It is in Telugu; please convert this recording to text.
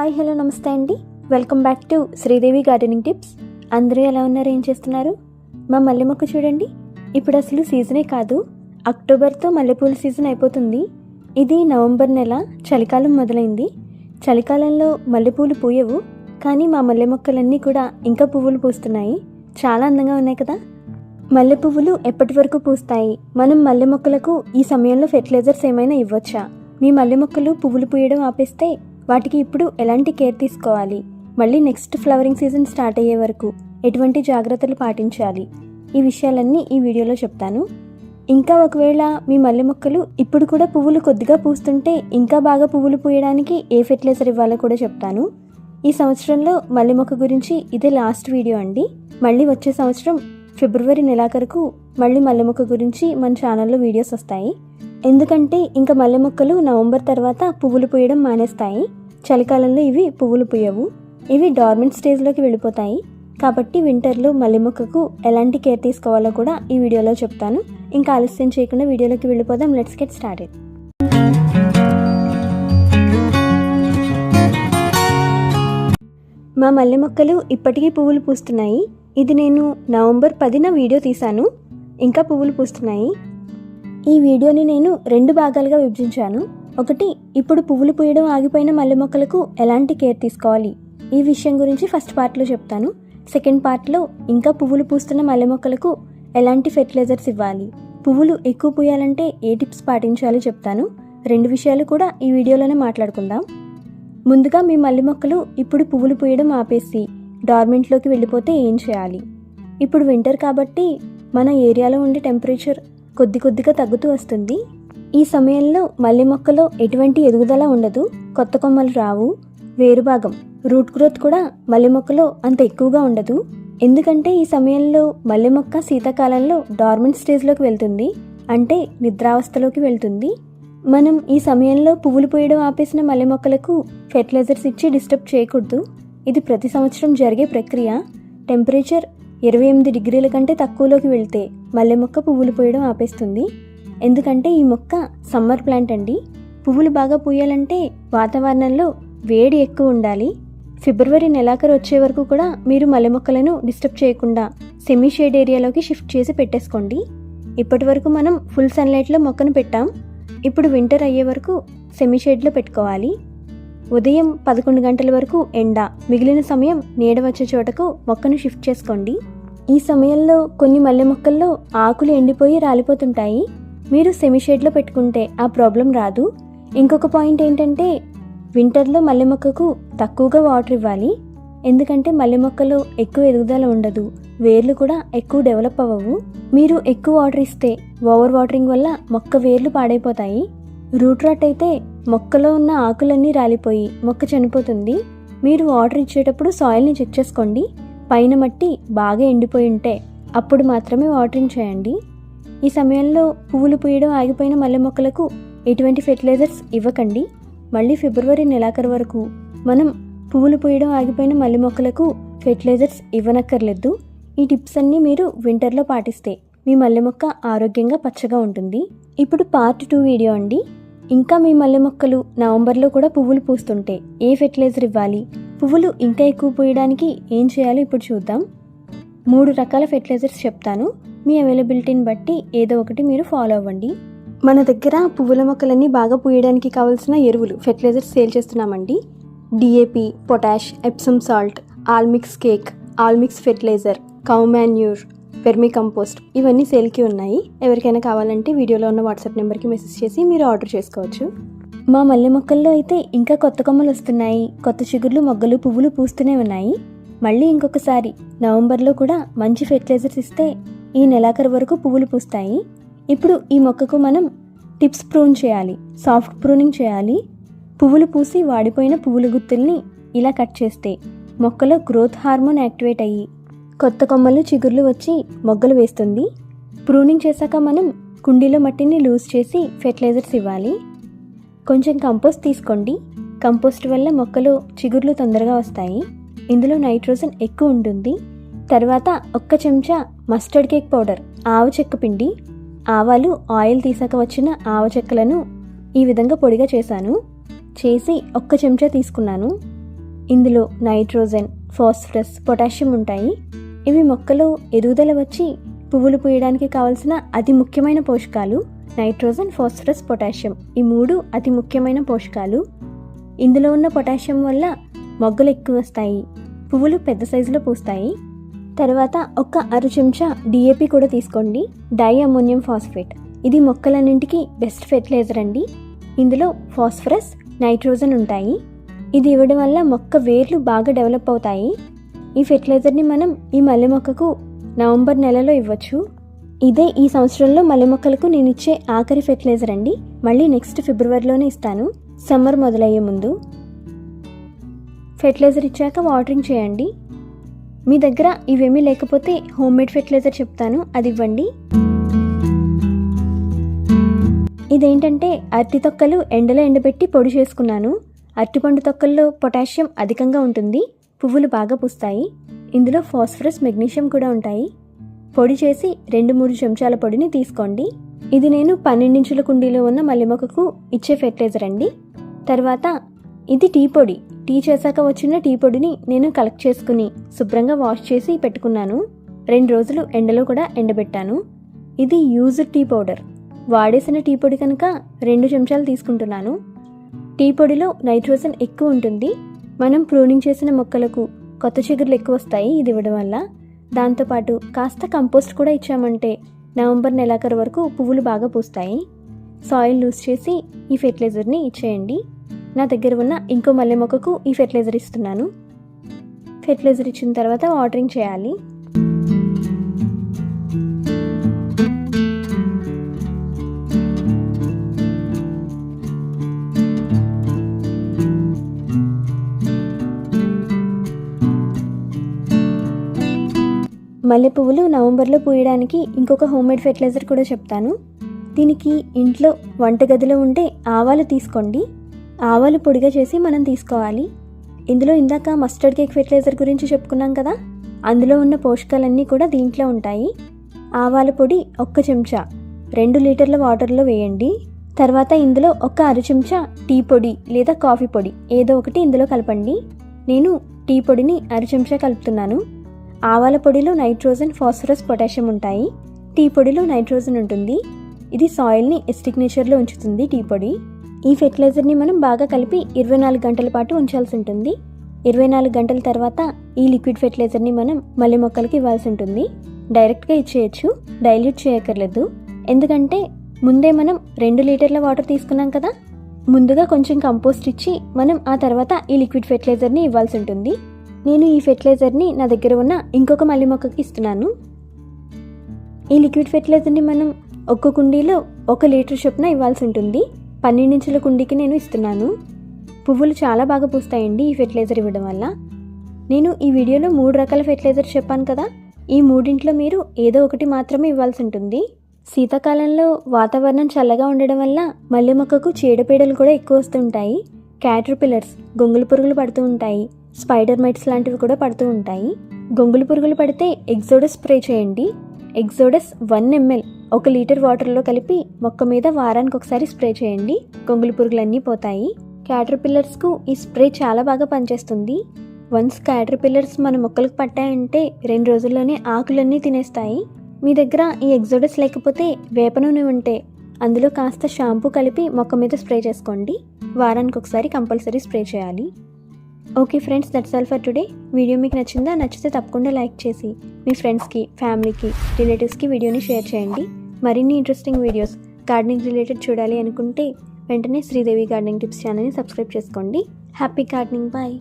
హాయ్ హలో నమస్తే అండి. Welcome back to Sridevi gardening tips. అందరూ ఎలా ఉన్నారు? ఏం చేస్తున్నారు? మా మల్లె మొక్క చూడండి. ఇప్పుడు అసలు సీజనే కాదు. అక్టోబర్తో మల్లెపూల సీజన్ అయిపోతుంది. ఇది నవంబర్ నెల చలికాలం మొదలైంది. చలికాలంలో మల్లెపూలు పూయవు. కానీ మా మల్లె మొక్కలన్నీ కూడా ఇంకా పువ్వులు పూస్తున్నాయి. చాలా అందంగా ఉన్నాయి కదా? మల్లె పువ్వులు ఎప్పటి వరకు పూస్తాయి? మనం మల్లె మొక్కలకు ఈ సమయంలో ఫెర్టిలైజర్స్ ఏమైనా ఇవ్వచ్చా? మీ మల్లె మొక్కలు పువ్వులు పూయడం ఆపేస్తే వాటికి ఇప్పుడు ఎలాంటి కేర్ తీసుకోవాలి? మళ్ళీ నెక్స్ట్ ఫ్లవరింగ్ సీజన్ స్టార్ట్ అయ్యే వరకు ఎటువంటి జాగ్రత్తలు పాటించాలి? ఈ విషయాలన్నీ ఈ వీడియోలో చెప్తాను. ఇంకా ఒకవేళ మీ మల్లె మొక్కలు ఇప్పుడు కూడా పువ్వులు కొద్దిగా పూస్తుంటే ఇంకా బాగా పువ్వులు పూయడానికి ఏ ఫెర్టిలైజర్ ఇవ్వాలో కూడా చెప్తాను. ఈ సంవత్సరంలో మల్లె మొక్క గురించి ఇదే లాస్ట్ వీడియో అండి. మళ్ళీ వచ్చే సంవత్సరం ఫిబ్రవరి నెలాఖరుకు మళ్ళీ మల్లె మొక్క గురించి మన ఛానల్లో వీడియోస్ వస్తాయి. ఎందుకంటే ఇంకా మల్లె మొక్కలు నవంబర్ తర్వాత పువ్వులు పూయడం మానేస్తాయి. చలికాలంలో ఇవి పువ్వులు పూయవు. ఇవి డార్మెంట్ స్టేజ్లోకి వెళ్ళిపోతాయి. కాబట్టి వింటర్లో మల్లె మొక్కకు ఎలాంటి కేర్ తీసుకోవాలో కూడా ఈ వీడియోలో చెప్తాను. ఇంకా ఆలస్యం చేయకుండా వీడియోలోకి వెళ్ళిపోదాం. లెట్స్ గెట్ స్టార్టెడ్ మా మల్లె మొక్కలు ఇప్పటికీ పువ్వులు పూస్తున్నాయి. ఇది నేను నవంబర్ పదిన వీడియో తీశాను. ఇంకా పువ్వులు పూస్తున్నాయి. ఈ వీడియోని నేను రెండు భాగాలుగా విభజించాను. ఒకటి ఇప్పుడు పువ్వులు పూయడం ఆగిపోయిన మల్లె మొక్కలకు ఎలాంటి కేర్ తీసుకోవాలి? ఈ విషయం గురించి ఫస్ట్ పార్ట్లో చెప్తాను. సెకండ్ పార్ట్లో ఇంకా పువ్వులు పూస్తున్న మల్లె మొక్కలకు ఎలాంటి ఫెర్టిలైజర్స్ ఇవ్వాలి? పువ్వులు ఎక్కువ పూయాలంటే ఏ టిప్స్ పాటించాలో చెప్తాను. రెండు విషయాలు కూడా ఈ వీడియోలోనే మాట్లాడుకుందాం. ముందుగా మీ మల్లె మొక్కలు ఇప్పుడు పువ్వులు పూయడం ఆపేసి డార్మెంట్లోకి వెళ్ళిపోతే ఏం చేయాలి? ఇప్పుడు వింటర్ కాబట్టి మన ఏరియాలో ఉండే టెంపరేచర్ కొద్ది కొద్దిగా తగ్గుతూ వస్తుంది. ఈ సమయంలో మల్లె మొక్కలో ఎటువంటి ఎదుగుదల ఉండదు కొత్త కొమ్మలు రావు వేరుభాగం రూట్ గ్రోత్ కూడా మల్లె మొక్కలో అంత ఎక్కువగా ఉండదు. ఎందుకంటే ఈ సమయంలో మల్లె మొక్క శీతాకాలంలో డార్మెంట్ స్టేజ్లోకి వెళ్తుంది అంటే నిద్రావస్థలోకి వెళ్తుంది. మనం ఈ సమయంలో పువ్వులు పోయడం ఆపేసిన మల్లె మొక్కలకు ఫెర్టిలైజర్స్ ఇచ్చి డిస్టర్బ్ చేయకూడదు. ఇది ప్రతి సంవత్సరం జరిగే ప్రక్రియ. టెంపరేచర్ ఇరవై ఎనిమిది డిగ్రీల కంటే తక్కువలోకి వెళ్తే మల్లె మొక్క పువ్వులు పోయడం ఆపేస్తుంది. ఎందుకంటే ఈ మొక్క సమ్మర్ ప్లాంట్ అండి. పువ్వులు బాగా పూయాలంటే వాతావరణంలో వేడి ఎక్కువ ఉండాలి. ఫిబ్రవరి నెలాఖరు వచ్చే వరకు కూడా మీరు మల్లె మొక్కలను డిస్టర్బ్ చేయకుండా సెమీ షేడ్ ఏరియాలోకి షిఫ్ట్ చేసి పెట్టేసుకోండి. ఇప్పటి వరకు మనం ఫుల్ సన్లైట్లో మొక్కను పెట్టాం. ఇప్పుడు వింటర్ అయ్యే వరకు సెమీ షేడ్లో పెట్టుకోవాలి. ఉదయం పదకొండు గంటల వరకు ఎండ మిగిలిన సమయం నీడ వచ్చే చోటకు మొక్కను షిఫ్ట్ చేసుకోండి. ఈ సమయంలో కొన్ని మల్లె మొక్కల్లో ఆకులు ఎండిపోయి రాలిపోతుంటాయి. మీరు సెమీ షేడ్లో పెట్టుకుంటే ఆ ప్రాబ్లం రాదు. ఇంకొక పాయింట్ ఏంటంటే వింటర్లో మల్లె మొక్కకు తక్కువగా వాటర్ ఇవ్వాలి. ఎందుకంటే మల్లె మొక్కలో ఎక్కువ ఎదుగుదల ఉండదు. వేర్లు కూడా ఎక్కువ డెవలప్ అవ్వవు. మీరు ఎక్కువ వాటర్ ఇస్తే ఓవర్ వాటరింగ్ వల్ల మొక్క వేర్లు పాడైపోతాయి. రూట్ రాట్ అయితే మొక్కలో ఉన్న ఆకులన్నీ రాలిపోయి మొక్క చనిపోతుంది. మీరు వాటర్ ఇచ్చేటప్పుడు సాయిల్ని చెక్ చేసుకోండి. పైన మట్టి బాగా ఎండిపోయి ఉంటే అప్పుడు మాత్రమే వాటరింగ్ చేయండి. ఈ సమయంలో పువ్వులు పూయడం ఆగిపోయిన మల్లె మొక్కలకు ఎటువంటి ఫెర్టిలైజర్స్ ఇవ్వకండి. మళ్ళీ ఫిబ్రవరి నెలాఖరు వరకు మనం పువ్వులు పూయడం ఆగిపోయిన మల్లె మొక్కలకు ఫెర్టిలైజర్స్ ఇవ్వనక్కర్లేదు. ఈ టిప్స్ అన్నీ మీరు వింటర్లో పాటిస్తే మీ మల్లె మొక్క ఆరోగ్యంగా పచ్చగా ఉంటుంది. ఇప్పుడు పార్ట్ టూ వీడియో అండి. ఇంకా మీ మల్లె మొక్కలు నవంబర్లో కూడా పువ్వులు పూస్తుంటే ఏ ఫెర్టిలైజర్ ఇవ్వాలి? పువ్వులు ఇంకా ఎక్కువ పూయడానికి ఏం చేయాలో ఇప్పుడు చూద్దాం. మూడు రకాల ఫెర్టిలైజర్స్ చెప్తాను. మీ అవైలబిలిటీని బట్టి ఏదో ఒకటి మీరు ఫాలో అవ్వండి. మన దగ్గర పువ్వుల మొక్కలన్నీ బాగా పూయడానికి కావాల్సిన ఎరువులు ఫెర్టిలైజర్స్ సేల్ చేస్తున్నామండి. DAP potash Epsom salt all mix cake all mix fertilizer cow manure vermicompost ఇవన్నీ సేల్కి ఉన్నాయి. ఎవరికైనా కావాలంటే వీడియోలో ఉన్న వాట్సాప్ నెంబర్కి మెసేజ్ చేసి మీరు ఆర్డర్ చేసుకోవచ్చు. మా మల్లె మొక్కల్లో అయితే ఇంకా కొత్త కొమ్మలు వస్తున్నాయి. కొత్త చిగుర్లు మొగ్గలు పువ్వులు పూస్తూనే ఉన్నాయి. మళ్ళీ ఇంకొకసారి. నవంబర్లో కూడా మంచి ఫెర్టిలైజర్స్ ఇస్తే ఈ నెలాఖరు వరకు పువ్వులు పూస్తాయి. ఇప్పుడు ఈ మొక్కకు మనం టిప్స్ ప్రూన్ చేయాలి సాఫ్ట్ ప్రూనింగ్ చేయాలి. పువ్వులు పూసి వాడిపోయిన పువ్వుల గుత్తుల్ని ఇలా కట్ చేస్తే మొక్కలో గ్రోత్ హార్మోన్ యాక్టివేట్ అయ్యి కొత్త కొమ్మలు చిగుర్లు వచ్చి మొగ్గలు వేస్తుంది. ప్రూనింగ్ చేశాక మనం కుండీలో మట్టిని లూజ్ చేసి ఫెర్టిలైజర్స్ ఇవ్వాలి. కొంచెం కంపోస్ట్ తీసుకోండి. కంపోస్ట్ వల్ల మొక్కలు చిగుర్లు తొందరగా వస్తాయి. ఇందులో నైట్రోజన్ ఎక్కువ ఉంటుంది. తర్వాత ఒక్క చెంచా మస్టర్డ్ కేక్ పౌడర్ ఆవు చెక్క పిండి ఆవాలు ఆయిల్ తీసాక వచ్చిన ఆవ చెక్కలను ఈ విధంగా పొడిగా చేశాను. చేసి ఒక్క చెంచా తీసుకున్నాను. ఇందులో నైట్రోజన్ ఫాస్ఫరస్ పొటాషియం ఉంటాయి. ఇవి మొక్కలో ఎదుగుదల వచ్చి పువ్వులు పూయడానికి కావలసిన అతి ముఖ్యమైన పోషకాలు నైట్రోజన్ ఫాస్ఫరస్ పొటాషియం ఈ మూడు అతి ముఖ్యమైన పోషకాలు. ఇందులో ఉన్న పొటాషియం వల్ల మొగ్గలు ఎక్కువ వస్తాయి. పువ్వులు పెద్ద సైజులో పూస్తాయి. తర్వాత ఒక అర చెంచా డిఏపి కూడా తీసుకోండి. Di ammonium phosphate. ఇది మొక్కలన్నింటికి బెస్ట్ ఫెర్టిలైజర్ అండి. ఇందులో ఫాస్ఫరస్ నైట్రోజన్ ఉంటాయి. ఇది ఇవ్వడం వల్ల మొక్క వేర్లు బాగా డెవలప్ అవుతాయి. ఈ ఫెర్టిలైజర్ని మనం ఈ మల్లె మొక్కకు నవంబర్ నెలలో ఇవ్వచ్చు. ఇదే ఈ సంవత్సరంలో మల్లె మొక్కలకు నేను ఇచ్చే ఆఖరి ఫెర్టిలైజర్ అండి. మళ్ళీ నెక్స్ట్ ఫిబ్రవరిలోనే ఇస్తాను. సమ్మర్ మొదలయ్యే ముందు. ఫెర్టిలైజర్ ఇచ్చాక వాటరింగ్ చేయండి. మీ దగ్గర ఇవేమీ లేకపోతే హోమ్ మేడ్ ఫెర్టిలైజర్ చెప్తాను. అది ఇవ్వండి. ఇదేంటంటే అరటి తొక్కలు ఎండలో ఎండబెట్టి పొడి చేసుకున్నాను. అరటిపండు తొక్కల్లో పొటాషియం అధికంగా ఉంటుంది. పువ్వులు బాగా పూస్తాయి. ఇందులో ఫాస్ఫరస్ మెగ్నీషియం కూడా ఉంటాయి. పొడి చేసి రెండు మూడు చెంచాల పొడిని తీసుకోండి. ఇది నేను పన్నెండించుల కుండీలో ఉన్న మల్లె మొక్కకు ఇచ్చే ఫెర్టిలైజర్ అండి. తర్వాత ఇది టీ పొడి. టీ చేశాక వచ్చిన టీ పొడిని నేను కలెక్ట్ చేసుకుని శుభ్రంగా వాష్ చేసి పెట్టుకున్నాను. రెండు రోజులు ఎండలో కూడా ఎండబెట్టాను. ఇది యూజ్డ్ టీ పౌడర్. వాడేసిన టీ పొడి కనుక రెండు చెంచాలు తీసుకుంటున్నాను. టీ పొడిలో నైట్రోజన్ ఎక్కువ ఉంటుంది. మనం ప్రూనింగ్ చేసిన మొక్కలకు కొత్త చిగురులు ఎక్కువ వస్తాయి. ఇది ఇవ్వడం వల్ల దాంతోపాటు కాస్త కంపోస్ట్ కూడా ఇచ్చామంటే నవంబర్ నెలాఖరు వరకు పువ్వులు బాగా పూస్తాయి. సాయిల్ లూజ్ చేసి ఈ ఫెర్టిలైజర్ని ఇచ్చేయండి. నా దగ్గర ఉన్న ఇంకో మల్లె మొక్కకు ఈ ఫెర్టిలైజర్ ఇస్తున్నాను. ఫెర్టిలైజర్ ఇచ్చిన తర్వాత వాటరింగ్ చేయాలి. మల్లె పువ్వులు నవంబర్లో పూయడానికి ఇంకొక హోమ్మేడ్ ఫెర్టిలైజర్ కూడా చెప్తాను. దీనికి ఇంట్లో వంటగదిలో ఉండే ఆవాలు తీసుకోండి. ఆవాలు పొడిగా చేసి మనం తీసుకోవాలి. ఇందులో ఇందాక మస్టర్డ్ కేక్ ఫెర్టిలైజర్ గురించి చెప్పుకున్నాం కదా? అందులో ఉన్న పోషకాలన్నీ కూడా దీంట్లో ఉంటాయి. ఆవాల పొడి ఒక్క చెంచా రెండు లీటర్ల వాటర్లో వేయండి. తర్వాత ఇందులో ఒక అర చెంచా టీ పొడి లేదా కాఫీ పొడి ఏదో ఒకటి ఇందులో కలపండి. నేను టీ పొడిని అర చెంచా కలుపుతున్నాను. ఆవాల పొడిలో నైట్రోజన్ ఫాస్ఫరస్ పొటాషియం ఉంటాయి. టీ పొడిలో నైట్రోజన్ ఉంటుంది. ఇది సాయిల్ని ఎస్టిగ్నేచర్లో ఉంచుతుంది టీ పొడి. ఈ ఫెర్టిలైజర్ని మనం బాగా కలిపి ఇరవై నాలుగు గంటల పాటు ఉంచాల్సి ఉంటుంది. ఇరవై నాలుగు గంటల తర్వాత ఈ లిక్విడ్ ఫెర్టిలైజర్ని మనం మల్లె మొక్కలకి ఇవ్వాల్సి ఉంటుంది. డైరెక్ట్గా ఇచ్చేయచ్చు డైల్యూట్ చేయక్కర్లేదు. ఎందుకంటే ముందే మనం రెండు లీటర్ల వాటర్ తీసుకున్నాం కదా ముందుగా కొంచెం కంపోస్ట్ ఇచ్చి మనం ఆ తర్వాత ఈ లిక్విడ్ ఫెర్టిలైజర్ని ఇవ్వాల్సి ఉంటుంది. నేను ఈ ఫెర్టిలైజర్ని నా దగ్గర ఉన్న ఇంకొక మల్లె మొక్కకి ఇస్తున్నాను. ఈ లిక్విడ్ ఫెర్టిలైజర్ని మనం ఒక్క కుండీలో ఒక లీటర్ చొప్పున ఇవ్వాల్సి ఉంటుంది. పన్నెండించుల కుండీకి నేను ఇస్తున్నాను. పువ్వులు చాలా బాగా పూస్తాయండి ఈ ఫెర్టిలైజర్ ఇవ్వడం వల్ల. నేను ఈ వీడియోలో మూడు రకాల ఫెర్టిలైజర్ చెప్పాను కదా. ఈ మూడింట్లో మీరు ఏదో ఒకటి మాత్రమే ఇవ్వాల్సి ఉంటుంది. శీతాకాలంలో వాతావరణం చల్లగా ఉండడం వల్ల మల్లె మొక్కకు చీడపీడలు కూడా ఎక్కువ వస్తుంటాయి. క్యాటర్ పిల్లర్స్ గొంగులు పురుగులు పడుతూ ఉంటాయి. స్పైడర్ మైట్స్ లాంటివి కూడా పడుతూ ఉంటాయి. గొంగులు పురుగులు పడితే ఎగ్జోడస్ స్ప్రే చేయండి. ఎగ్జోడస్ వన్ ఎంఎల్ ఒక లీటర్ వాటర్లో కలిపి మొక్క మీద వారానికి ఒకసారి స్ప్రే చేయండి. గొంగులు పురుగులన్నీ పోతాయి. క్యాటర్ పిల్లర్స్కు ఈ స్ప్రే చాలా బాగా పనిచేస్తుంది. వన్స్ క్యాటర్ పిల్లర్స్ మన మొక్కలకు పట్టాయంటే రెండు రోజుల్లోనే ఆకులన్నీ తినేస్తాయి. మీ దగ్గర ఈ ఎగ్జోడస్ లేకపోతే వేప నూనె ఉంటే అందులో కాస్త షాంపూ కలిపి మొక్క మీద స్ప్రే చేసుకోండి. వారానికి ఒకసారి కంపల్సరీ స్ప్రే చేయాలి. Okay friends that's all for today video మీకు నచ్చిందా? నచ్చితే తప్పకుండా లైక్ చేసి మీ ఫ్రెండ్స్కి ఫ్యామిలీకి రిలేటివ్స్కి వీడియోని షేర్ చేయండి. మరిన్ని ఇంట్రెస్టింగ్ వీడియోస్ గార్డెనింగ్ రిలేటెడ్ చూడాలి అనుకుంటే వెంటనే శ్రీదేవి గార్డెనింగ్ టిప్స్ ఛానల్ని సబ్స్క్రైబ్ చేసుకోండి. Happy gardening bye